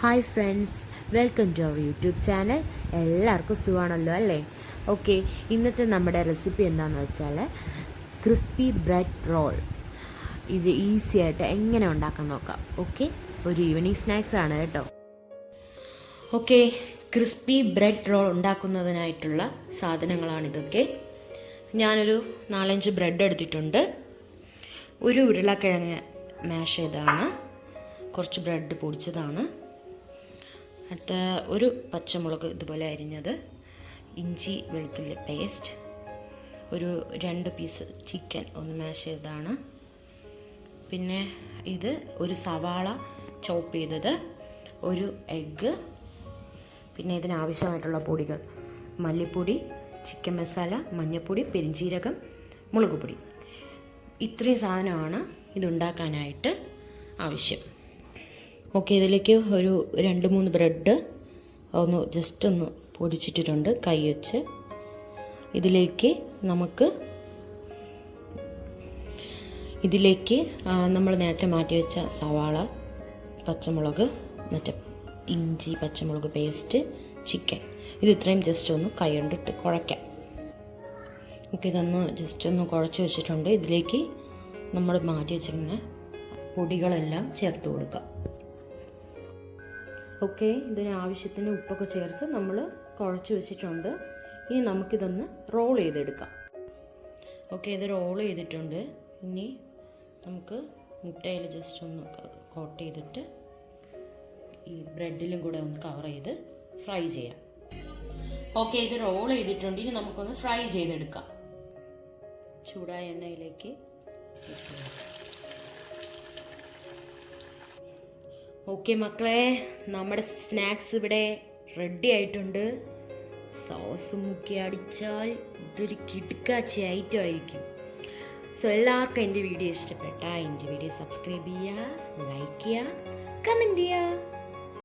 Hi friends welcome to our YouTube channel എല്ലാവർക്കും സുഖമാണല്ലോ അല്ലേ? ഓക്കെ ഇന്നത്തെ നമ്മുടെ റെസിപ്പി എന്താണെന്ന് വെച്ചാൽ ക്രിസ്പി ബ്രെഡ് റോൾ ഇത് ഈസി ആയിട്ട് എങ്ങനെ ഉണ്ടാക്കാൻ നോക്കാം. ഓക്കെ ഒരു ഈവനിങ് സ്നാക്സ് ആണ് കേട്ടോ. ഓക്കെ ക്രിസ്പി ബ്രെഡ് റോൾ ഉണ്ടാക്കുന്നതിനായിട്ടുള്ള സാധനങ്ങളാണിതൊക്കെ. ഞാനൊരു നാലഞ്ച് ബ്രെഡ് എടുത്തിട്ടുണ്ട്. ഒരു ഉരുളക്കിഴങ്ങ് മാഷ് ചെയ്തതാണ്. കുറച്ച് ബ്രെഡ് പൊടിച്ചതാണ്. അടുത്ത ഒരു പച്ചമുളക് ഇതുപോലെ അരിഞ്ഞത്. ഇഞ്ചി വെളുത്തുള്ളി പേസ്റ്റ് ഒരു രണ്ട് പീസ് ചിക്കൻ ഒന്ന് മാഷ് ചെയ്തതാണ്. പിന്നെ ഇത് ഒരു സവാള ചോപ്പ് ചെയ്തത്. ഒരു എഗ്ഗ് പിന്നെ ഇതിനാവശ്യമായിട്ടുള്ള പൊടികൾ. മല്ലിപ്പൊടി ചിക്കൻ മസാല മഞ്ഞൾപ്പൊടി പെരിഞ്ചീരകം മുളക് പൊടി ഇത്രയും സാധനമാണ് ഇതുണ്ടാക്കാനായിട്ട് ആവശ്യം. ഓക്കെ ഇതിലേക്ക് ഒരു രണ്ട് മൂന്ന് ബ്രെഡ് ഒന്ന് ജസ്റ്റ് ഒന്ന് പൊടിച്ചിട്ടിട്ടുണ്ട് കൈ വെച്ച്. ഇതിലേക്ക് നമുക്ക് ഇതിലേക്ക് നമ്മൾ നേരത്തെ മാറ്റി വെച്ച സവാള പച്ചമുളക് മറ്റേ ഇഞ്ചി പച്ചമുളക് പേസ്റ്റ് ചിക്കൻ ഇത് ഇത്രയും ജസ്റ്റ് ഒന്ന് കൈ കൊണ്ടിട്ട് കുഴയ്ക്കാം. ഓക്കെ ഇതൊന്ന് ജസ്റ്റ് ഒന്ന് കുഴച്ച് വെച്ചിട്ടുണ്ട്. ഇതിലേക്ക് നമ്മൾ മാറ്റി വെച്ചിരുന്ന പൊടികളെല്ലാം ചേർത്ത് കൊടുക്കാം. ഓക്കെ ഇതിന് ആവശ്യത്തിന് ഉപ്പൊക്കെ ചേർത്ത് നമ്മൾ കുഴച്ച് വെച്ചിട്ടുണ്ട്. ഇനി നമുക്കിതൊന്ന് റോൾ ചെയ്തെടുക്കാം. ഓക്കെ ഇത് റോൾ ചെയ്തിട്ടുണ്ട്. ഇനി നമുക്ക് മുട്ടയിൽ ജസ്റ്റ് ഒന്ന് കോട്ട് ചെയ്തിട്ട് ഈ ബ്രെഡിലും കൂടെ ഒന്ന് കവർ ചെയ്ത് ഫ്രൈ ചെയ്യാം. ഓക്കെ ഇത് റോൾ ചെയ്തിട്ടുണ്ട്. ഇനി നമുക്കൊന്ന് ഫ്രൈ ചെയ്തെടുക്കാം. ചൂടായ എണ്ണയിലേക്ക് ഓക്കെ മക്കളെ നമ്മുടെ സ്നാക്സ് ഇവിടെ റെഡി ആയിട്ടുണ്ട്. സോസ് മുക്കി അടിച്ചാൽ ഇതൊരു കിടുക്കാച്ചി ഐറ്റം ആയിരിക്കും. സോ എല്ലാവർക്കും എന്റെ വീഡിയോ ഇഷ്ടപ്പെട്ടാൽ എന്റെ വീഡിയോ സബ്സ്ക്രൈബ് ചെയ്യുക ലൈക്ക് ചെയ്യുക കമന്റ് ചെയ്യുക.